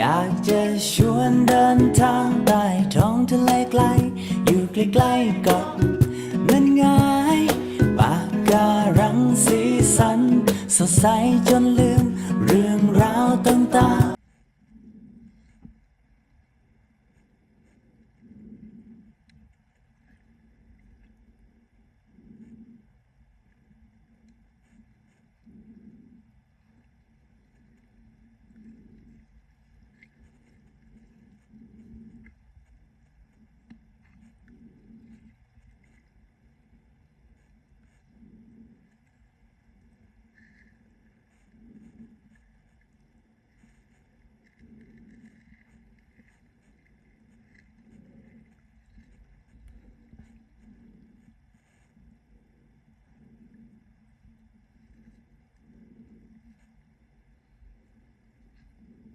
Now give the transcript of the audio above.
อยากจะชวนเดินทางใต้ท้องทะเลไกล อยู่ใกล้ๆเกาะนั้นง่ายปากการังสีสัน สดใสจนลืม เรื่องราวต่าง